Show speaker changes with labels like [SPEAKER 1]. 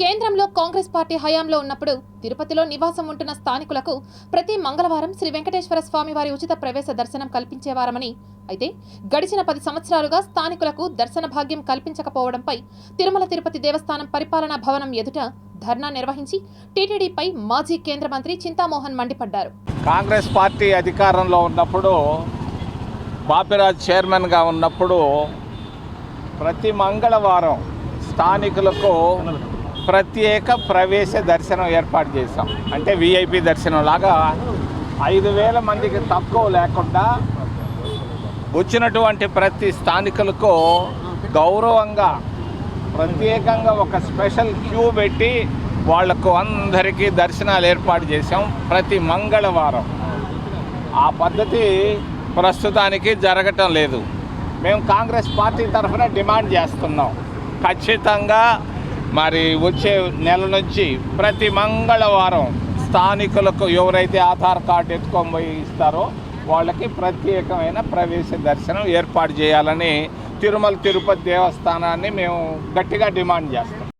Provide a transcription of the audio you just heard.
[SPEAKER 1] కేంద్రంలో కాంగ్రెస్ పార్టీ హయాంలో ఉన్నప్పుడు తిరుపతిలో నివాసం ఉంటున్న స్థానికులకు ప్రతి మంగళవారం శ్రీ వెంకటేశ్వర స్వామి వారి ఉచిత ప్రవేశ దర్శనం కల్పించేవారమని. అయితే గడిచిన పది సంవత్సరాలుగా స్థానికులకు దర్శన భాగ్యం కల్పించకపోవడంపై తిరుమల తిరుపతి దేవస్థానం పరిపాలనా భవనం ఎదుట ధర్నా నిర్వహించి టీటీడీపై మాజీ కేంద్ర మంత్రి చింతామోహన్ మండిపడ్డారు.
[SPEAKER 2] కాంగ్రెస్ పార్టీ అధికారంలో ఉన్నప్పుడు బాపిరాజ్ చైర్మన్గా ఉన్నప్పుడు ప్రతి మంగళవారం స్థానికులకు ప్రత్యేక ప్రవేశ దర్శనం ఏర్పాటు చేశాం. అంటే విఐపి దర్శనం లాగా ఐదు వేల మందికి తక్కువ లేకుండా వచ్చినటువంటి ప్రతి స్థానికులకు గౌరవంగా ప్రత్యేకంగా ఒక స్పెషల్ క్యూ పెట్టి వాళ్ళకు అందరికీ దర్శనాలు ఏర్పాటు చేసాం ప్రతి మంగళవారం. ఆ పద్ధతి ప్రస్తుతానికి జరగటం లేదు. మేము కాంగ్రెస్ పార్టీ తరఫున డిమాండ్ చేస్తున్నాం. ఖచ్చితంగా మరి వచ్చే నెల నుంచి ప్రతి మంగళవారం స్థానికులకు ఎవరైతే ఆధార్ కార్డు ఎత్తుకొని పోయి ఇస్తారో వాళ్ళకి ప్రత్యేకమైన ప్రవేశ దర్శనం ఏర్పాటు చేయాలని తిరుమల తిరుపతి దేవస్థానాన్ని మేము గట్టిగా డిమాండ్ చేస్తాం.